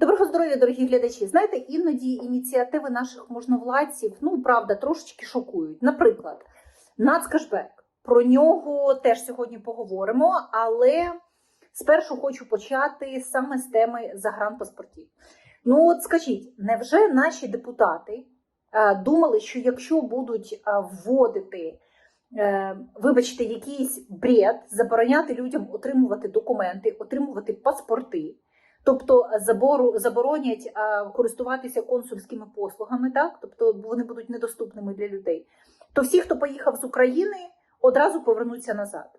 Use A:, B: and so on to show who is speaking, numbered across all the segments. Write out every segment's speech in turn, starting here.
A: Доброго здоров'я, дорогі глядачі. Знаєте, іноді ініціативи наших можновладців, ну правда, трошечки шокують. Наприклад, нацкешбек. Про нього теж сьогодні поговоримо, але спершу хочу почати саме з теми загранпаспортів. Ну, от скажіть, невже наші депутати е, думали, що якщо будуть е, вводити, е, вибачте, якийсь бред, забороняти людям отримувати документи, отримувати паспорти? Тобто забору заборонять користуватися консульськими послугами, так тобто вони будуть недоступними для людей. То всі, хто поїхав з України, одразу повернуться назад.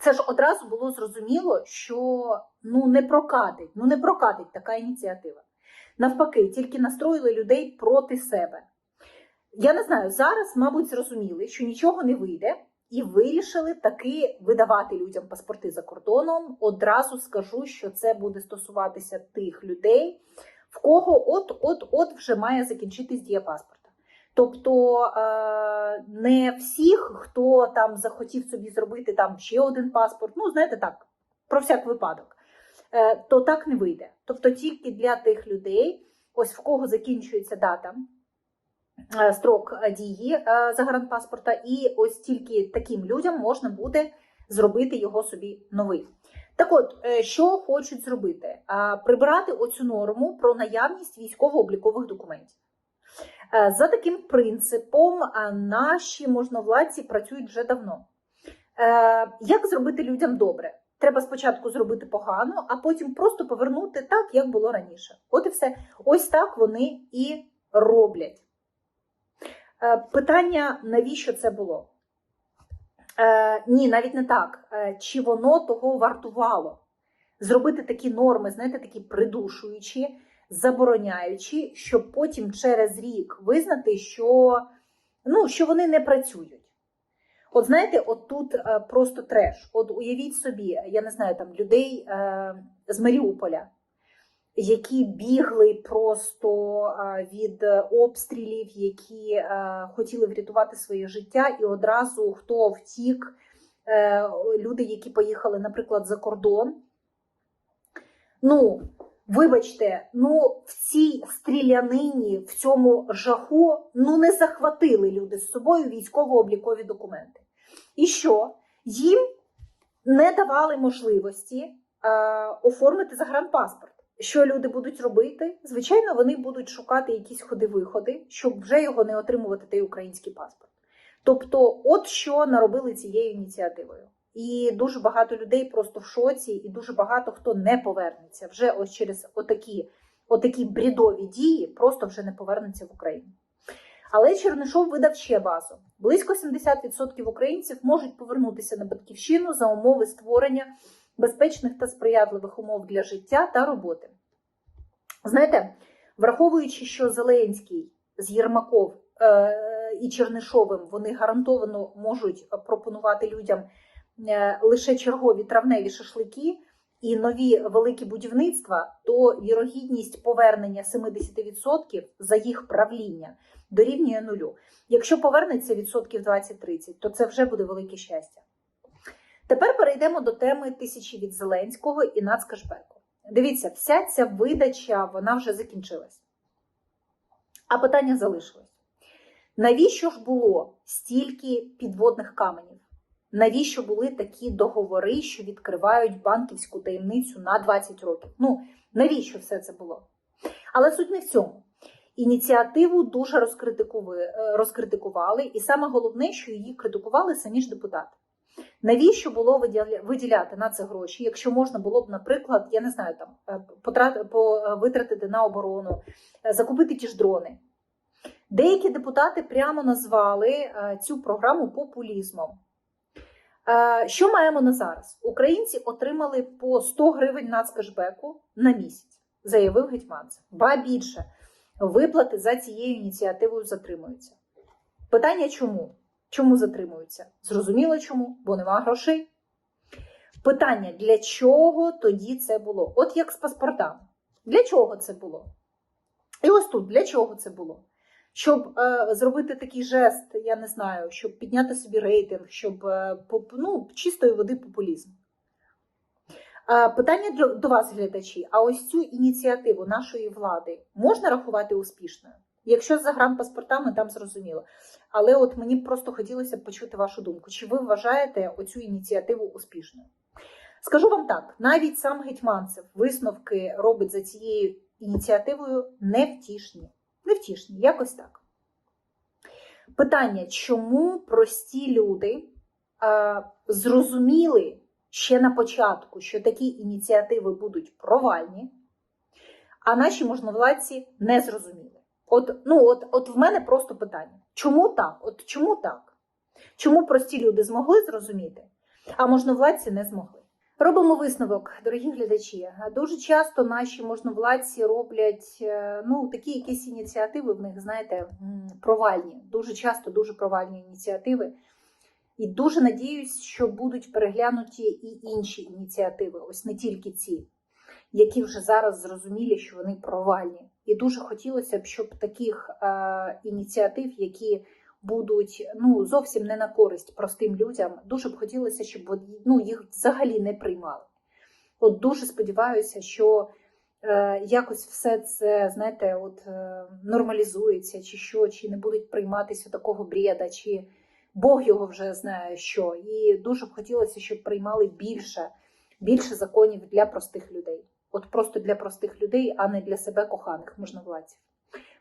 A: Це ж одразу було зрозуміло, що ну не прокатить, ну не прокатить така ініціатива. Навпаки, тільки настроїли людей проти себе. Я не знаю, зараз, мабуть, зрозуміли, що нічого не вийде, і вирішили таки видавати людям паспорти за кордоном. Одразу скажу, що це буде стосуватися тих людей, в кого от-от-от вже має закінчитись дія паспорта. Тобто е, не всіх, хто там захотів собі зробити там ще один паспорт, ну знаєте так, про всяк випадок. Е, то так не вийде. Тобто тільки для тих людей, ось в кого закінчується дата, е, строк дії е, загранпаспорта, і ось тільки таким людям можна буде зробити його собі новий. Так от, що хочуть зробити? Прибрати оцю норму про наявність військово-облікових документів. За таким принципом наші можновладці працюють вже давно. Як зробити людям добре? Треба спочатку зробити погано, а потім просто повернути так, як було раніше. От і все. Ось так вони і роблять. Е, Питання, навіщо це було? Е, Ні, навіть не так. Е, Чи воно того вартувало? Зробити такі норми, знаєте, такі придушуючі, забороняючи, щоб потім через рік визнати, що, ну, що вони не працюють. От знаєте, от тут е, просто треш. От уявіть собі, я не знаю, там людей е, з Маріуполя, які бігли просто е, від обстрілів, які хотіли врятувати своє життя, і одразу хто втік, люди, які поїхали, наприклад, за кордон. Ну, вибачте, ну в цій стрілянині, в цьому жаху, ну не захватили люди з собою військово-облікові документи. І що? Їм не давали можливості е, оформити загранпаспорт. Що люди будуть робити? Звичайно, вони будуть шукати якісь ходи-виходи, щоб вже його не отримувати той український паспорт. Тобто, от що наробили цією ініціативою. І дуже багато людей просто в шоці, і дуже багато хто не повернеться вже ось через отакі, отакі брідові дії, просто вже не повернеться в Україну. Але Чернишов видав ще базу. Близько 70% українців можуть повернутися на батьківщину за умови створення безпечних та сприятливих умов для життя та роботи. Знаєте, враховуючи, що Зеленський з Єрмаков е, і Чернишовим вони гарантовано можуть пропонувати людям е, лише чергові травневі шашлики і нові великі будівництва, то вірогідність повернення 70% за їх правління дорівнює нулю. Якщо повернеться відсотків 20-30, то це вже буде велике щастя. Тепер перейдемо до теми тисячі від Зеленського і нацкешбеку. Дивіться, вся ця видача вона вже закінчилась. А питання залишилось. Навіщо ж було стільки підводних каменів? Навіщо були такі договори, що відкривають банківську таємницю на 20 років? Ну, навіщо все це було? Але суть не в цьому. Ініціативу дуже розкритикували, розкритикували, і саме головне, що її критикували самі ж депутати. Навіщо було виділяти на це гроші, якщо можна було б, наприклад, я не знаю, там витратити на оборону, закупити ті ж дрони? Деякі депутати прямо назвали цю програму популізмом. Що маємо на зараз? Українці отримали по 100 гривень нацкешбеку на місяць, заявив Гетьманцев. Ба більше виплати за цією ініціативою затримуються. Питання чому? Чому затримуються? Зрозуміло чому, бо нема грошей. Питання, для чого тоді це було? От як з паспортами. Для чого це було? І ось тут для чого це було? щоб е, зробити такий жест, я не знаю, щоб підняти собі рейтинг, щоб е, поп- ну, чистої води популізм. Питання до вас, глядачі: а ось цю ініціативу нашої влади можна рахувати успішною? Якщо з загранпаспортами, там зрозуміло. Але от мені просто хотілося б почути вашу думку. Чи ви вважаєте оцю ініціативу успішною? Скажу вам так: навіть сам Гетьманцев висновки робить за цією ініціативою невтішні. Невтішні, якось так. Питання, чому прості люди е, зрозуміли ще на початку, що такі ініціативи будуть провальні, а наші можновладці не зрозуміли. От, ну, от, от в мене просто питання: чому так? От чому так? Чому прості люди змогли зрозуміти, а можновладці не змогли? Робимо висновок, дорогі глядачі. Дуже часто наші можновладці роблять е, ну, такі якісь ініціативи, в них, знаєте, провальні. Дуже часто дуже провальні ініціативи. І дуже надіюсь, що будуть переглянуті і інші ініціативи, ось не тільки ці, які вже зараз зрозумілі, що вони провальні. І дуже хотілося б, щоб таких е, ініціатив, які будуть ну, зовсім не на користь простим людям, дуже б хотілося, щоб ну, їх взагалі не приймали. От дуже сподіваюся, що е, якось все це, знаєте, от, е, нормалізується, чи що, чи не будуть прийматися такого бріда, чи Бог його вже знає що. І дуже б хотілося, щоб приймали більше, більше законів для простих людей. От просто для простих людей, а не для себе коханих можновладців.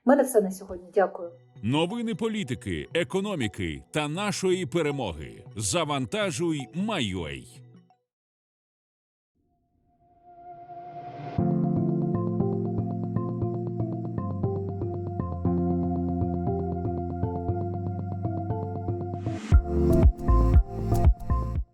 A: У мене все на сьогодні. Дякую.
B: Новини політики, економіки та нашої перемоги. Завантажуй, Майой.